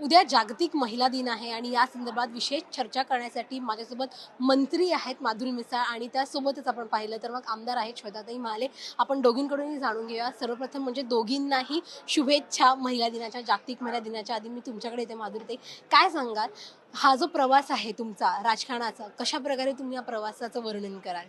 उद्या जागतिक महिला दिन आहे आणि या संदर्भात विशेष चर्चा करण्यासाठी माझ्यासोबत मंत्री आहेत माधुरी मिसाळ आणि त्यासोबतच आपण पाहिलं तर मग आमदार आहेत श्वेताताई महाले. आपण दोघींकडूनही जाणून घेऊया. सर्वप्रथम म्हणजे दोघींनाही शुभेच्छा महिला दिनाच्या जागतिक महिला दिनाच्या आधी मी तुमच्याकडे येते माधुरीताई. काय सांगाल? हा जो प्रवास आहे तुमचा राजकारणाचा कशा प्रकारे तुम्ही या प्रवासाचं वर्णन कराल?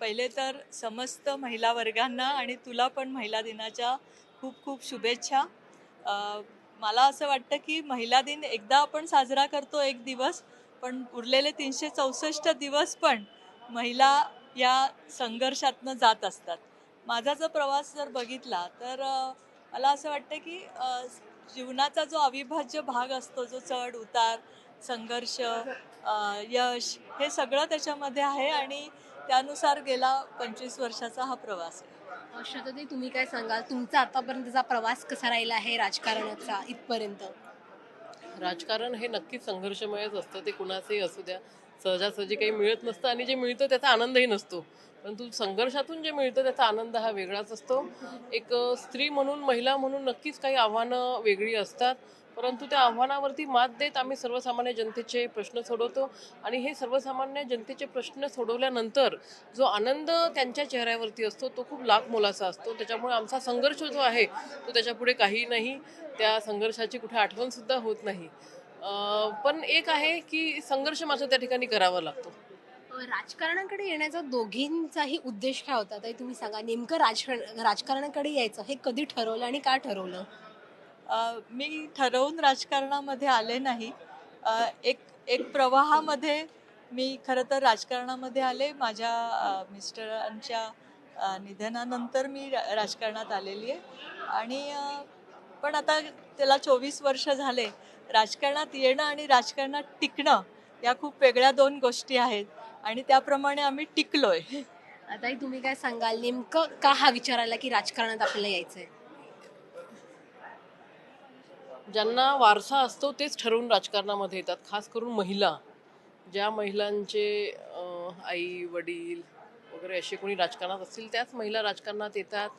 पहिले तर समस्त महिला वर्गांना आणि तुला पण महिला दिनाच्या खूप खूप शुभेच्छा. मला असं वाटतं की महिला दिन एकदा आपण साजरा करतो एक दिवस पण उरलेले तीनशे चौसष्ट दिवस पण महिला या संघर्षातनं जात असतात. माझा जर प्रवास जर बघितला तर मला असं वाटतं की जीवनाचा जो अविभाज्य भाग असतो जो चढ उतार संघर्ष यश हे सगळं त्याच्यामध्ये आहे आणि त्यानुसार गेला पंचवीस वर्षाचा हा प्रवास आहे. श्वेताताई तुम्ही काय सांगाल? तुमचा आतापर्यंतचा प्रवास कसा राहिला आहे राजकारणाचा इथपर्यंत? राजकारण हे नक्कीच संघर्षमयच असतं. ते कुणाचंही असू द्या. सहजासहजी काही मिळत नसतं आणि जे मिळतं त्याचा आनंदही नसतो. परंतु संघर्षातून जे मिळतं त्याचा आनंद हा वेगळाच असतो. एक स्त्री म्हणून महिला म्हणून नक्कीच काही आव्हानं वेगळी असतात. परंतु त्या आव्हानावरती मात देत आम्ही सर्वसामान्य जनतेचे प्रश्न सोडवतो. आणि हे सर्वसामान्य जनतेचे प्रश्न सोडवल्यानंतर जो आनंद त्यांच्या चेहऱ्यावरती असतो तो खूप लाख मोलाचा असतो. त्याच्यामुळे आमचा संघर्ष जो आहे तो त्याच्यापुढे काही नाही. त्या संघर्षाची कुठे आठवणसुद्धा होत नाही. पण एक आहे की संघर्ष मात्र त्या ठिकाणी करावा लागतो. राजकारणाकडे येण्याचा दोघींचाही उद्देश काय होता? तुम्ही सांगा. नेमकं राजकारण राजकारणाकडे यायचं हे कधी ठरवलं आणि का ठरवलं? मी ठरवून राजकारणामध्ये आले नाही. एक एक प्रवाहामध्ये मी खरं तर राजकारणामध्ये आले. माझ्या मिस्टरांच्या निधनानंतर मी राजकारणात आलेली आहे. आणि पण आता त्याला चोवीस वर्ष झाले. राजकारणात येणं आणि राजकारणात टिकणं या खूप वेगळ्या दोन गोष्टी आहेत. आणि त्याप्रमाणे आम्ही टिकलोय. आताही तुम्ही काय सांगाल? नेमकं का हा विचार आला की राजकारणात आपल्याला आहे ज्यांना वारसा असतो तेच ठरवून राजकारणामध्ये येतात खास करून महिला. ज्या महिलांचे आई वडील वगैरे असे कोणी राजकारणात असतील त्याच महिला राजकारणात येतात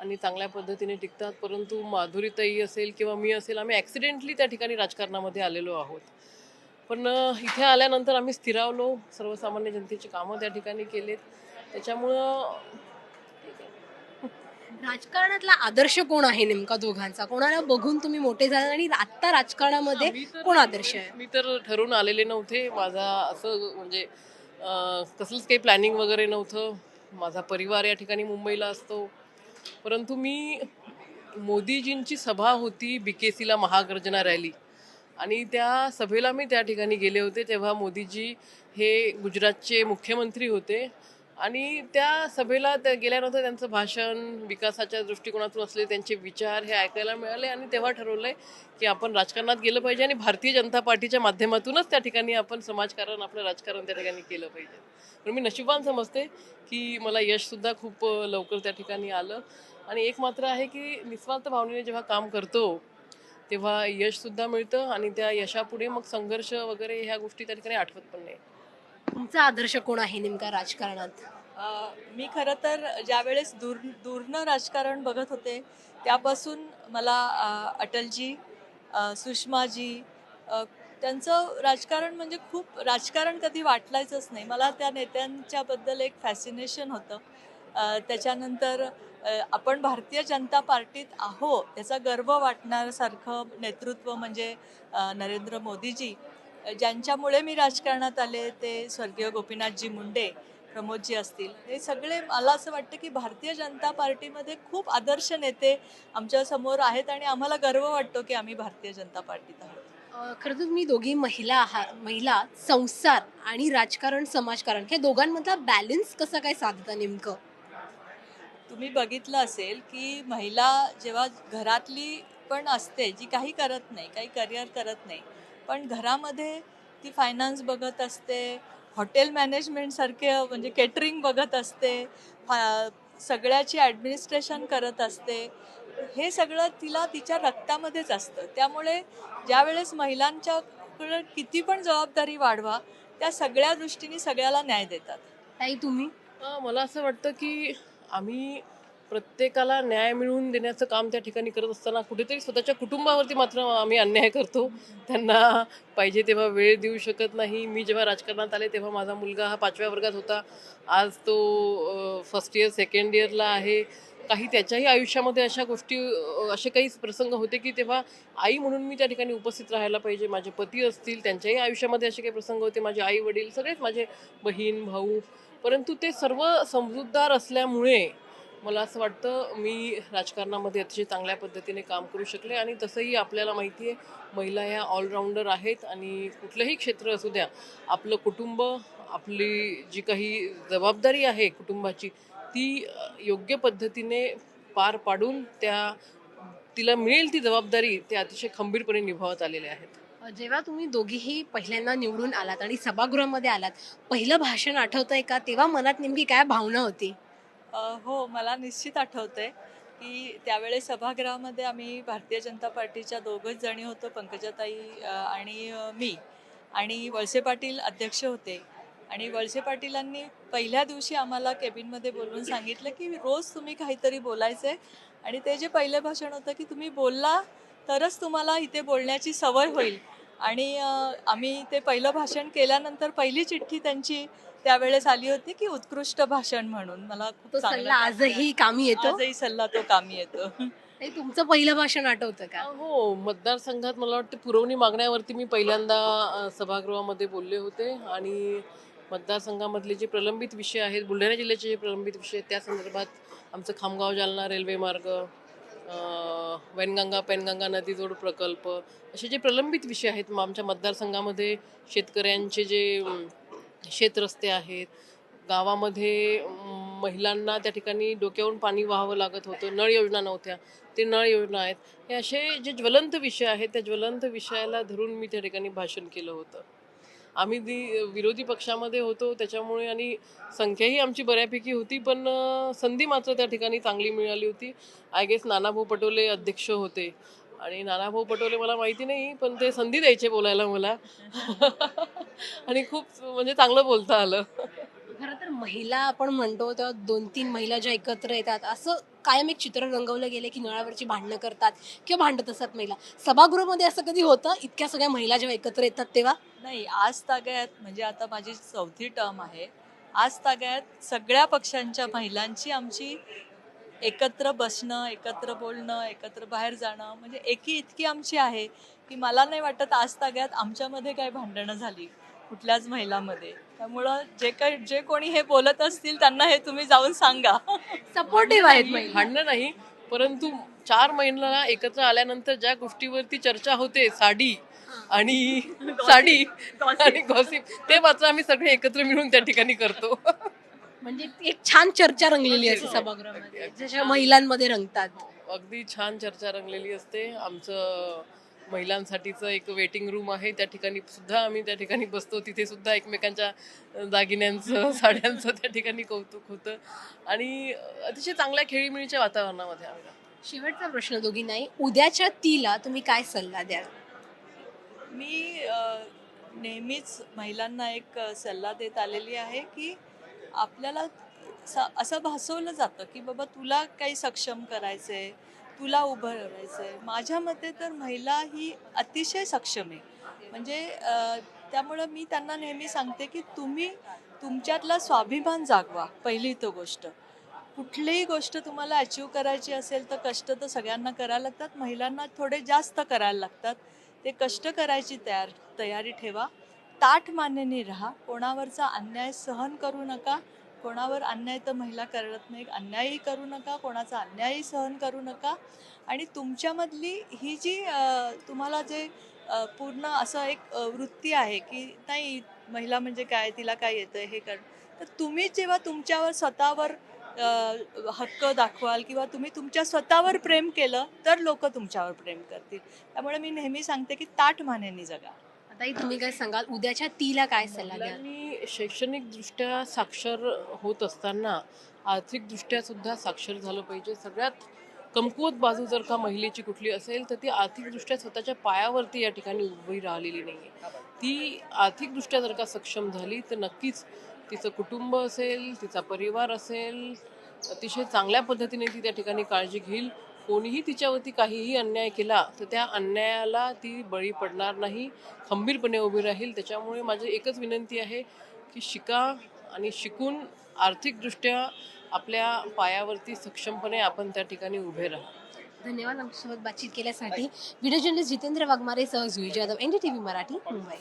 आणि चांगल्या पद्धतीने टिकतात. परंतु माधुरीताई असेल किंवा मी असेल आम्ही ॲक्सिडेंटली त्या ठिकाणी राजकारणामध्ये आलेलो आहोत. पण इथे आल्यानंतर आम्ही स्थिरावलो. सर्वसामान्य जनतेची कामं त्या ठिकाणी केलेत. त्याच्यामुळं राजकारणातला आदर्श कोण आहे नेमका दोघांचा? कोणाला बघून तुम्ही मोठे झाले आणि आता राजकारणामध्ये कोण आदर्श आहे? मी तर ठरवून आलेले नव्हते. माझा असं म्हणजे कसलंच काही प्लॅनिंग वगैरे नव्हतं. माझा परिवार या ठिकाणी मुंबईला असतो. परंतु मी मोदीजींची सभा होती बी के सीला महागर्जना रॅली. आणि त्या सभेला मी त्या ठिकाणी गेले होते. तेव्हा मोदीजी हे गुजरातचे मुख्यमंत्री होते. आणि त्या सभेला त्या गेल्यानंतर त्यांचं भाषण विकासाच्या दृष्टिकोनातून असलेले त्यांचे विचार हे ऐकायला मिळाले आणि तेव्हा ठरवलंय की आपण राजकारणात गेलं पाहिजे आणि भारतीय जनता पार्टीच्या माध्यमातूनच त्या ठिकाणी आपण समाजकारण आपलं राजकारण त्या ठिकाणी केलं पाहिजे. पण मी नशिबान समजते की मला यशसुद्धा खूप लवकर त्या ठिकाणी आलं. आणि एक मात्र आहे की निस्वार्थ भावनेने जेव्हा काम करतो तेव्हा यशसुद्धा मिळतं आणि त्या यशापुढे मग संघर्ष वगैरे ह्या गोष्टी त्या ठिकाणी आठवत पण नाही तुमचा आदर्श कोण आहे नेमका राजकारणात? अ, मी खरं तर ज्यावेळेस दूर दूरनं राजकारण बघत होते त्यापासून मला अ, अटलजी अ, सुषमाजी अ, त्यांचं राजकारण म्हणजे खूप राजकारण कधी वाटलायचंच नाही. मला त्या नेत्यांच्याबद्दल एक फॅसिनेशन होतं. अ, त्याच्यानंतर अ, आपण भारतीय जनता पार्टीत आहो याचा गर्व वाटण्यासारखं नेतृत्व म्हणजे अ, नरेंद्र मोदीजी. ज्यांच्यामुळे मी राजकारणात आले ते स्वर्गीय गोपीनाथजी मुंडे प्रमोदजी असतील हे सगळे मला असं वाटतं की भारतीय जनता पार्टीमध्ये खूप आदर्श नेते आमच्यासमोर आहेत आणि आम्हाला गर्व वाटतो की आम्ही भारतीय जनता पार्टीत आहोत. खरं तर तुम्ही दोघी महिला आहात महिला संसार आणि राजकारण समाजकारण ह्या दोघांमधला बॅलन्स कसा काय साधता नेमकं? तुम्ही बघितलं असेल की महिला जेव्हा घरातली पण असते जी काही करत नाही काही करिअर करत नाही पण घरामध्ये ती फायनान्स बघत असते हॉटेल मॅनेजमेंटसारखे म्हणजे केटरिंग बघत असते फा- सगळ्याची ॲडमिनिस्ट्रेशन करत असते. हे सगळं तिला तिच्या रक्तामध्येच असतं. त्यामुळे ज्यावेळेस महिलांच्याकडे किती पण जबाबदारी वाढवा त्या सगळ्या दृष्टीने सगळ्याला न्याय देतात. ताई तुम्ही? अं, मला असं वाटतं की आम्ही प्रत्येकाला न्याय मिळवून देण्याचं काम त्या ठिकाणी करत असताना कुठेतरी स्वतःच्या कुटुंबावरती मात्र आम्ही अन्याय करतो. त्यांना पाहिजे तेव्हा वेळ देऊ शकत नाही. मी जेव्हा राजकारणात आले तेव्हा माझा मुलगा हा पाचव्या वर्गात होता. आज तो फर्स्ट इयर सेकंड इयरला आहे. काही त्याच्याही आयुष्यामध्ये अशा गोष्टी असे काही प्रसंग होते की तेव्हा आई म्हणून मी त्या ठिकाणी उपस्थित राहायला पाहिजे. माझे पती असतील त्यांच्याही आयुष्यामध्ये असे काही प्रसंग होते. माझे आई वडील सगळेच माझे बहीण भाऊ. परंतु ते सर्व समजूतदार असल्यामुळे मला असं वाटतं मी राजकारणामध्ये अतिशय चांगल्या पद्धतीने काम करू शकले आणि तसंही आपल्याला माहिती आहे महिला ह्या ऑलराऊंडर आहेत आणि कुठलंही क्षेत्र असू द्या आपलं कुटुंब आपली जी काही जबाबदारी आहे कुटुंबाची ती योग्य पद्धतीने पार पाडून त्या तिला मिळेल ती जबाबदारी ते अतिशय खंबीरपणे निभावत आलेले आहेत. जेव्हा तुम्ही दोघीही पहिल्यांदा निवडून आलात आणि सभागृहामध्ये आलात पहिलं भाषण आठवतंय का? तेव्हा मनात नेमकी काय भावना होती? हो मला निश्चित आठवते की त्यावेळेस सभागृहामध्ये आम्ही भारतीय जनता पार्टीच्या दोघंच जणी होतो पंकजाताई आणि मी. आणि वळसे पाटील अध्यक्ष होते. आणि वळसे पाटीलांनी पहिल्या दिवशी आम्हाला केबिनमध्ये बोलवून सांगितलं की रोज तुम्ही काहीतरी बोलायचं आहे आणि ते जे पहिलं भाषण होतं की तुम्ही बोलला तरच तुम्हाला इथे बोलण्याची सवय होईल. आणि आम्ही ते पहिलं भाषण केल्यानंतर पहिली चिठ्ठी त्यांची त्यावेळेस आली होती की उत्कृष्ट भाषण म्हणून. मला खूप सल्ला. आजही कामी येतो? आजही सल्ला तो कामी येतो. ताई, तुमचं पहिलं भाषण आठवतं का? हो मतदारसंघात मला वाटतं पुरवणी मागण्यावरती मी पहिल्यांदा सभागृहामध्ये बोलले होते आणि मतदारसंघामधले जे प्रलंबित विषय आहेत बुलढाणा जिल्ह्याचे जे प्रलंबित विषय आहेत त्या संदर्भात आमचं खामगाव जालना रेल्वे मार्ग वैनगंगा पेनगंगा नदीजोड प्रकल्प असे जे प्रलंबित विषय आहेत मग आमच्या मतदारसंघामध्ये शेतकऱ्यांचे जे शेतरस्ते आहेत गावामध्ये महिलांना त्या ठिकाणी डोक्यावरून पाणी वाहावं लागत होतं नळ योजना नव्हत्या ते नळ योजना आहेत हे असे जे ज्वलंत विषय आहेत त्या ज्वलंत विषयाला धरून मी त्या ठिकाणी भाषण केलं होतं. आम्ही दी विरोधी पक्षामध्ये होतो त्याच्यामुळे आणि संख्याही आमची बऱ्यापैकी होती पण संधी मात्र त्या ठिकाणी चांगली मिळाली होती. आय गेस नानाभाऊ पटोले अध्यक्ष होते. आणि नानाभाऊ पटोले मला माहिती नाही पण ते संधी द्यायचे बोलायला मला. आणि खूप म्हणजे चांगलं बोलता आलं. खरं तर महिला आपण म्हणतो तेव्हा दोन तीन महिला ज्या एकत्र येतात असं कायम एक चित्र रंगवलं गेलं की नळावरची भांडणं करतात किंवा भांडत असतात महिला. सभागृहामध्ये असं कधी होतं? इतक्या सगळ्या महिला जेव्हा एकत्र येतात तेव्हा? नाही आज ताग्यात म्हणजे आता माझी चौथी टर्म आहे. आज ताग्यात सगळ्या पक्षांच्या महिलांची आमची एकत्र बसणं एकत्र बोलणं एकत्र बाहेर जाणं म्हणजे एकी इतकी आमची आहे की मला नाही वाटत आज ताग्यात आमच्यामध्ये काय भांडणं झाली. कुठल्याच महिलांमध्ये. त्यामुळं जे काही जे कोणी हे बोलत असतील त्यांना हे तुम्ही जाऊन सांगा. सपोर्टिव्ह आहेत महिला. भांडणं नाही. परंतु चार महिन्याला एकत्र आल्यानंतर ज्या गोष्टीवरती चर्चा होते साडी आणि साडी आणि गॉसिप ते मात्र आम्ही सगळे एकत्र मिळून त्या ठिकाणी करतो. म्हणजे एक छान चर्चा रंगलेली असते सभागृहामध्ये जशा महिलांमध्ये रंगतात. अगदी छान चर्चा रंगलेली असते. आमचं महिलांसाठीचं एक वेटिंग रूम आहे. त्या ठिकाणी सुद्धा आम्ही त्या ठिकाणी बसतो. तिथे सुद्धा एकमेकांच्या दागिन्यांचं साड्यांचं त्या ठिकाणी कौतुक होतं. आणि अतिशय चांगल्या खेळीमेळीच्या वातावरणामध्ये आम्ही. शेवटचा प्रश्न दोघी नाही उद्याच्या तीला तुम्ही काय सल्ला द्याल? मी नेहमीच महिलांना एक सल्ला देत आलेली आहे की आपल्याला स- असं भासवलं जातं की बाबा तुला काही सक्षम करायचंय. तुला उभं राहायचंय. माझ्या मते तर महिला ही अतिशय सक्षम आहे. म्हणजे त्यामुळं मी त्यांना नेहमी सांगते की तुम्ही तुमच्यातला स्वाभिमान जागवा पहिली तो गोष्ट. कुठलीही गोष्ट तुम्हाला अचीव करायची असेल तर कष्ट तर सगळ्यांना करायला लागतात. महिलांना थोडे जास्त करायला लागतात. ते कष्ट करायची तयार तयारी ठेवा. ताठ मान्यने राहा. कोणावरचा अन्याय सहन करू नका. कोणावर अन्याय तर महिला करत नाही. अन्यायही करू नका कोणाचा अन्यायही सहन करू नका. आणि तुमच्यामधली ही जी तुम्हाला जे पूर्ण असं एक वृत्ती आहे की नाही महिला म्हणजे काय तिला काय येतं हे कर तर तुम्ही जेव्हा तुमच्यावर स्वतःवर हक्क दाखवाल किंवा तुम्ही तुमच्या स्वतःवर प्रेम केलं तर लोक तुमच्यावर प्रेम करतील. त्यामुळे मी नेहमी सांगते की ताठ मानेनी जगा. आताही तुम्ही काय सांगाल? उद्याच्या तीला काय सल्ला द्याल? मुलांनी शैक्षणिकदृष्ट्या साक्षर होत असताना आर्थिकदृष्ट्या सुद्धा साक्षर झालं पाहिजे. सगळ्यात कमकुवत बाजू जर का महिलेची कुठली असेल तर ती आर्थिकदृष्ट्या स्वतःच्या पायावरती या ठिकाणी उभी राहिलेली नाही आहे ती आर्थिकदृष्ट्या जर का सक्षम झाली तर नक्कीच तिचं कुटुंब असेल तिचा परिवार असेल अतिशय चांगल्या पद्धतीने ती त्या ठिकाणी काळजी घेईल. कोणीही तिच्यावरती काहीही अन्याय केला तर त्या अन्यायाला ती बळी पडणार नाही. खंबीरपणे उभी राहील. त्याच्यामुळे माझी एकच विनंती आहे की शिका आणि शिकून आर्थिकदृष्ट्या आपल्या पायावरती सक्षमपणे आपण त्या ठिकाणी उभे राहा. धन्यवाद आमच्यासोबत बातचीत केल्यासाठी. व्हिडिओ जर्नलिस्ट जितेंद्र वाघमारे सह Jui Jadhav N D T V Marathi Mumbai.